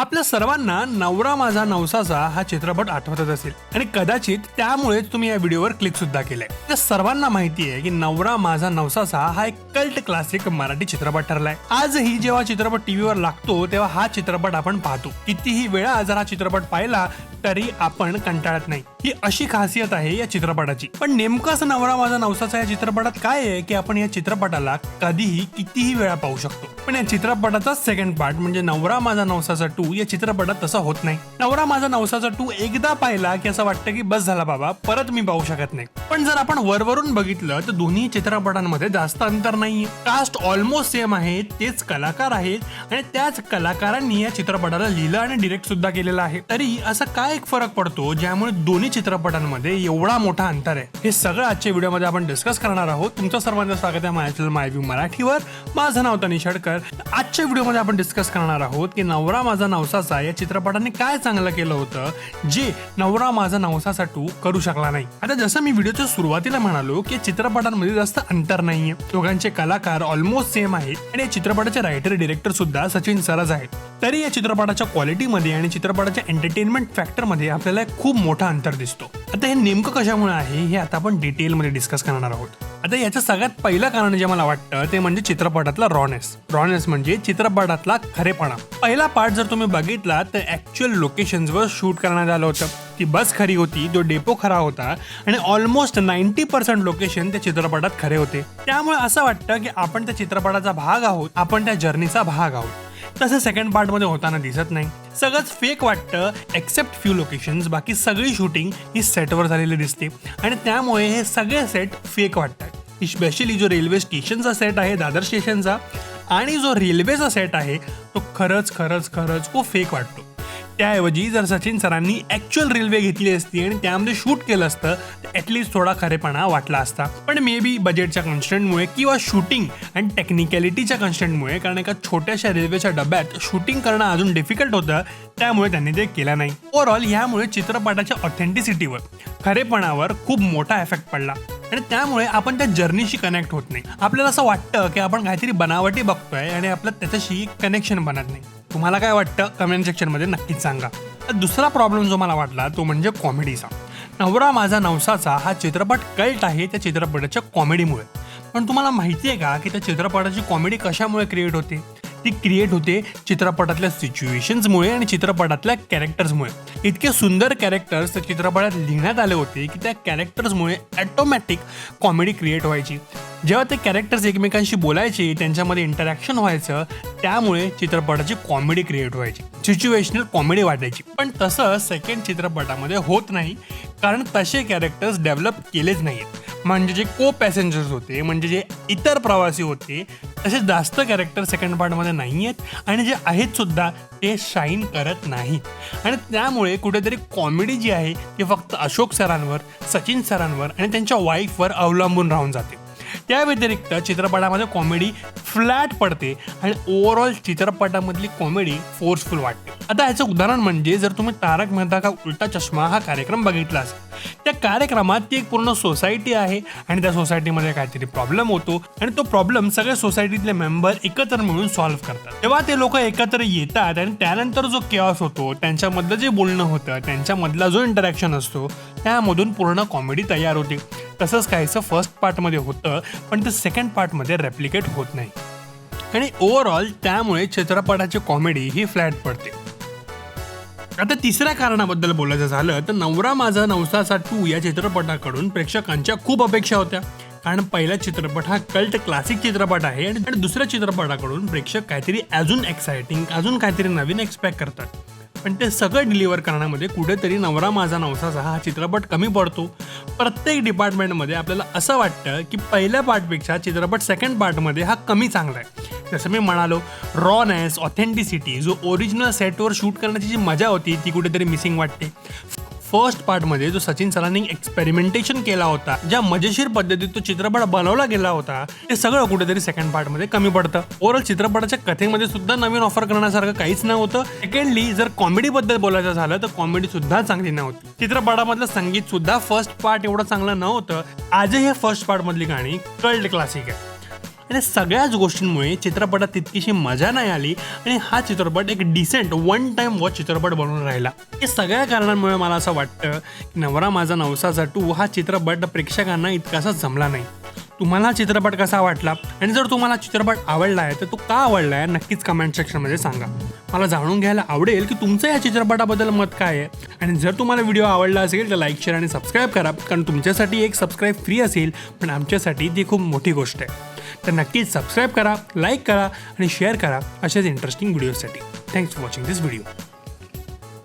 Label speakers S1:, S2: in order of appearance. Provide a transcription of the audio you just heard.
S1: आपल्या सर्वांना नवरा माझा नवसाचा हा चित्रपट आठवतच असेल. आणि कदाचित त्यामुळेच तुम्ही या व्हिडिओवर क्लिक सुद्धा केलंय. त्या सर्वांना माहिती आहे की नवरा माझा नवसाचा हा एक कल्ट क्लासिक मराठी चित्रपट ठरलाय. आजही जेव्हा चित्रपट टीव्हीवर लागतो तेव्हा हा चित्रपट आपण पाहतो. कितीही वेळा जर हा चित्रपट पाहिला तरी आपण कंटाळत नाही. ही अशी खासियत आहे या चित्रपटाची. पण नेमकं असं नवरा माझा नवसाचा या चित्रपटात काय आहे की आपण या चित्रपटाला कधीही कितीही वेळा पाहू शकतो. पण या चित्रपटाचा सेकंड पार्ट म्हणजे नवरा माझा नवसाचा टू या चित्रपटात तसं होत नाही. नवरा माझा नवसाचा टू एकदा पाहिला की असं वाटतं की बस झाला बाबा परत मी पाहू शकत नाही. पण जर आपण वरवरून बघितलं तर दोन्ही चित्रपटांमध्ये जास्त अंतर नाहीये. कास्ट ऑलमोस्ट सेम आहे तेच कलाकार आहेत आणि त्याच कलाकारांनी या चित्रपटाला लिहिलं आणि डिरेक्ट सुद्धा केलेलं आहे. तरी असा काय एक फरक पडतो ज्यामुळे दोन्ही चित्रपटांमध्ये एवढा मोठा अंतर आहे? हे सगळं आजच्या व्हिडिओमध्ये आपण डिस्कस करणार आहोत. तुमचं सर्वांचं स्वागत आहे माझ्या चॅनल माय मराठीवर. माझं नाव तनिष षडकर आजच्या व्हिडिओमध्ये आपण डिस्कस करणार आहोत की नवरा माझा नवसाचा या चित्रपटाने काय चांगलं केलं होतं जे नवरा माझा नवसाचा टू करू शकला नाही. आता जसं मी व्हिडिओच्या सुरुवातीला म्हणालो की चित्रपटांमध्ये जास्त अंतर नाहीये. दोघांचे कलाकार ऑलमोस्ट सेम आहेत आणि या चित्रपटाचे रायटर डिरेक्टर सुद्धा सचिन सरज आहेत. तरी या चित्रपटाच्या क्वालिटीमध्ये आणि चित्रपटाच्या एंटरटेनमेंट फॅक्टरमध्ये आपल्याला एक खूप मोठा अंतर दिसतो. आता हे नेमकं कशामुळे आहे हे आता आपण डिटेलमध्ये डिस्कस करणार आहोत. आता याचं सगळ्यात पहिलं कारण जे मला वाटतं ते म्हणजे चित्रपटातला रॉनेस रॉनेस म्हणजे चित्रपटातला खरेपणा. पहिला पार्ट जर तुम्ही बघितला तर ऍक्च्युअल लोकेशन्सवर शूट करण्यात आलं होतं. ती बस खरी होती तो डेपो खरा होता आणि ऑलमोस्ट नाईन्टी पर्सेंट लोकेशन त्या चित्रपटात खरे होते. त्यामुळे असं वाटतं की आपण त्या चित्रपटाचा भाग आहोत आपण त्या जर्नीचा भाग आहोत. तसं सेकंड पार्टमध्ये होताना दिसत नाही. सगळंच फेक वाटतं एक्सेप्ट फ्यू लोकेशन्स बाकी सगळी शूटिंग ही सेटवर झालेली दिसते. आणि त्यामुळे हे सगळे सेट फेक वाटतात. स्पेशली जो रेल्वे स्टेशनचा सेट आहे दादर स्टेशनचा आणि जो रेल्वेचा सेट आहे तो खरंच खरंच खरंच खूप फेक वाटतो. त्याऐवजी जर सचिन सरांनी ॲक्च्युअल रेल्वे घेतली असती आणि त्यामध्ये शूट केलं असतं तर ॲटलिस्ट थोडा खरेपणा वाटला असता. पण मे बी बजेटच्या कन्स्टंटमुळे किंवा शूटिंग आणि टेक्निकॅलिटीच्या कन्स्टंटमुळे कारण एका छोट्याशा रेल्वेच्या डब्यात शूटिंग करणं अजून डिफिकल्ट होतं त्यामुळे त्यांनी ते केलं नाही. ओव्हरऑल ह्यामुळे चित्रपटाच्या ऑथेंटिसिटीवर खरेपणावर खूप मोठा इफेक्ट पडला. आणि त्यामुळे आपण त्या जर्नीशी कनेक्ट होत नाही. आपल्याला असं वाटतं की आपण काहीतरी बनावटी बघतोय आणि आपलं त्याच्याशी कनेक्शन बनत नाही. तुम्हाला काय वाटतं? कमेंट सेक्शनमध्ये नक्कीच सांगा. तर दुसरा प्रॉब्लेम जो मला वाटला तो म्हणजे कॉमेडीचा नवरा माझा नवसाचा हा चित्रपट कल्ट आहे त्या चित्रपटाच्या कॉमेडीमुळे पण तुम्हाला माहिती आहे का की त्या चित्रपटाची कॉमेडी कशामुळे क्रिएट होते? ती क्रिएट होते चित्रपटातल्या सिच्युएशन्समुळे आणि चित्रपटातल्या कॅरेक्टर्समुळे इतके सुंदर कॅरेक्टर्स त्या चित्रपटात लिहिण्यात आले होते की त्या कॅरेक्टर्समुळे ॲटोमॅटिक कॉमेडी क्रिएट व्हायची. जेव्हा ते कॅरेक्टर्स एकमेकांशी बोलायचे त्यांच्यामध्ये इंटरॅक्शन व्हायचं त्यामुळे चित्रपटाची कॉमेडी क्रिएट व्हायची. सिच्युएशनल कॉमेडी वाटायची. पण तसं सेकंड चित्रपटामध्ये होत नाही कारण तसे कॅरेक्टर्स डेव्हलप केलेच नाहीत म्हणजे जे को पॅसेंजर्स होते म्हणजे जे इतर प्रवासी होते तसे जास्त कॅरेक्टर सेकंड पार्टमध्ये नाही आहेत आणि जे आहेत सुद्धा ते शाईन करत नाही. आणि त्यामुळे कुठेतरी कॉमेडी जी आहे ती फक्त अशोक सरांवर सचिन सरांवर आणि त्यांच्या वाईफवर अवलंबून राहून जाते. त्या व्यतिरिक्त चित्रपटामध्ये कॉमेडी फ्लॅट पडते आणि ओव्हरऑल चित्रपटामधली कॉमेडी फोर्सफुल वाटते. आता ह्याचं उदाहरण म्हणजे जर तुम्ही तारक मेहता का उलटा चष्मा हा कार्यक्रम बघितला असेल त्या कार्यक्रमात ती एक पूर्ण सोसायटी आहे आणि त्या सोसायटीमध्ये काहीतरी प्रॉब्लेम होतो आणि तो प्रॉब्लेम सगळे सोसायटीतले मेंबर एकत्र मिळून सॉल्व्ह करतात. तेव्हा ते लोक एकत्र येतात आणि त्यानंतर जो केऑस होतो त्यांच्यामधलं जे बोलणं होतं त्यांच्यामधला जो इंटरॅक्शन असतो त्यामधून पूर्ण कॉमेडी तयार होते. तसंच काहीचं फर्स्ट पार्टमध्ये होतं पण ते सेकंड पार्टमध्ये रेप्लिकेट होत नाही. आणि ओव्हरऑल त्यामुळे चित्रपटाची कॉमेडी ही फ्लॅट पडते. आता तिसऱ्या कारणाबद्दल बोलायचं झालं तर नवरा माझा नवसाचा टू या चित्रपटाकडून प्रेक्षकांच्या खूप अपेक्षा होत्या. कारण पहिला चित्रपट हा कल्ट क्लासिक चित्रपट आहे आणि दुसऱ्या चित्रपटाकडून प्रेक्षक काहीतरी अजून एक्साइटिंग अजून काहीतरी नवीन एक्सपेक्ट करतात. पण ते सगळं डिलिव्हर करण्यामध्ये कुठेतरी नवरा माझा नवसाचा हा चित्रपट कमी पडतो. प्रत्येक डिपार्टमेंटमध्ये आपल्याला असं वाटतं की पहिल्या पार्टपेक्षा चित्रपट सेकंड पार्टमध्ये हा कमी चांगला आहे. जसं मी म्हणालो रॉनेस ऑथेंटिसिटी जो ओरिजिनल सेटवर शूट करण्याची जी मजा होती ती कुठेतरी मिसिंग वाटते. फर्स्ट पार्टमध्ये जो सचिन सरांनी एक्सपेरिमेंटेशन केला होता ज्या मजेशीर पद्धतीत तो चित्रपट बनवला गेला होता ते सगळं कुठेतरी सेकंड पार्टमध्ये कमी पडतं. ओव्हरऑल चित्रपटाच्या कथेमध्ये सुद्धा नवीन ऑफर करण्यासारखं काहीच नव्हतं. सेकंडली जर कॉमेडी बद्दल बोलायचं झालं तर कॉमेडी सुद्धा चांगली नव्हती. चित्रपटामधलं संगीत सुद्धा फर्स्ट पार्ट एवढं चांगलं नव्हतं. आजही हे फर्स्ट पार्ट मधली गाणी कल्ड क्लासिक आहे आणि सगळ्याच गोष्टींमुळे चित्रपटात तितकीशी मजा नाही आली आणि हा चित्रपट एक डिसेंट वन टाइम वॉच चित्रपट बनून राहिला. या सगळ्या कारणांमुळे मला असं वाटतं की नवरा माझा नवसाचा टू हा चित्रपट प्रेक्षकांना इतकासा जमला नाही. तुम्हाला चित्रपट कसा वाटला? आणि जर तुम्हाला चित्रपट आवडला आहे तर तो का आवडला आहे नक्कीच कमेंट सेक्शनमध्ये सांगा. मला जाणून घ्यायला आवडेल की तुमचं या चित्रपटाबद्दल मत काय आहे. आणि जर तुम्हाला व्हिडिओ आवडला असेल तर लाईक शेअर आणि सबस्क्राईब करा कारण तुमच्यासाठी एक सबस्क्राईब फ्री असेल पण आमच्यासाठी ती खूप मोठी गोष्ट आहे. तर नक्कीच सबस्क्राईब करा लाईक करा आणि शेअर करा अशाच इंटरेस्टिंग व्हिडिओसाठी thanks for watching this video